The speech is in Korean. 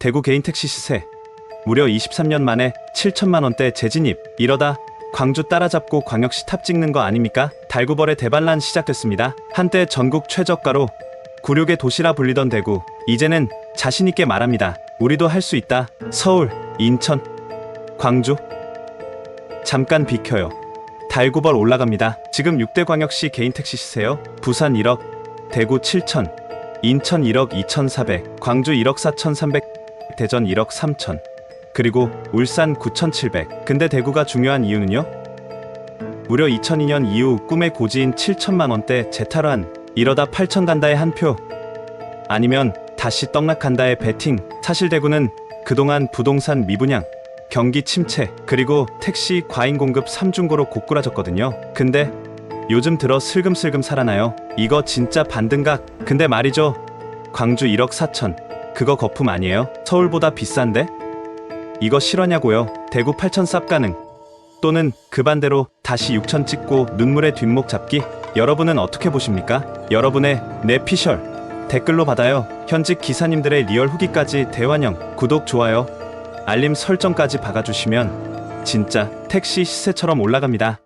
대구 개인 택시 시세 무려 23년 만에 7천만 원대 재진입 이러다 광주 따라잡고 광역시 탑 찍는 거 아닙니까? 달구벌의 대반란 시작됐습니다. 한때 전국 최저가로 굴욕의 도시라 불리던 대구 이제는 자신 있게 말합니다. 우리도 할 수 있다. 서울, 인천, 광주 잠깐 비켜요. 달구벌 올라갑니다. 지금 6대 광역시 개인 택시 시세요. 부산 1억, 대구 7천, 인천 1억 2,400, 광주 1억 4,300, 대전 1억 3천, 그리고 울산 9,700. 근데 대구가 중요한 이유는요? 무려 2002년 이후 꿈의 고지인 7천만 원대 재탈환 이러다 8천 간다의 한 표. 아니면 다시 떡락한다의 베팅. 사실 대구는 그동안 부동산 미분양, 경기 침체, 그리고 택시 과잉 공급 3중고로 고꾸라졌거든요. 근데 요즘 들어 슬금슬금 살아나요. 이거 진짜 반등각. 근데 말이죠. 광주 1억 4천. 그거 거품 아니에요? 서울보다 비싼데? 이거 실화냐고요? 대구 8천 쌉 가능. 또는 그 반대로 다시 6천 찍고 눈물의 뒷목 잡기? 여러분은 어떻게 보십니까? 여러분의 내피셜 댓글로 받아요. 현직 기사님들의 리얼 후기까지 대환영, 구독, 좋아요, 알림 설정까지 박아주시면 진짜 택시 시세처럼 올라갑니다.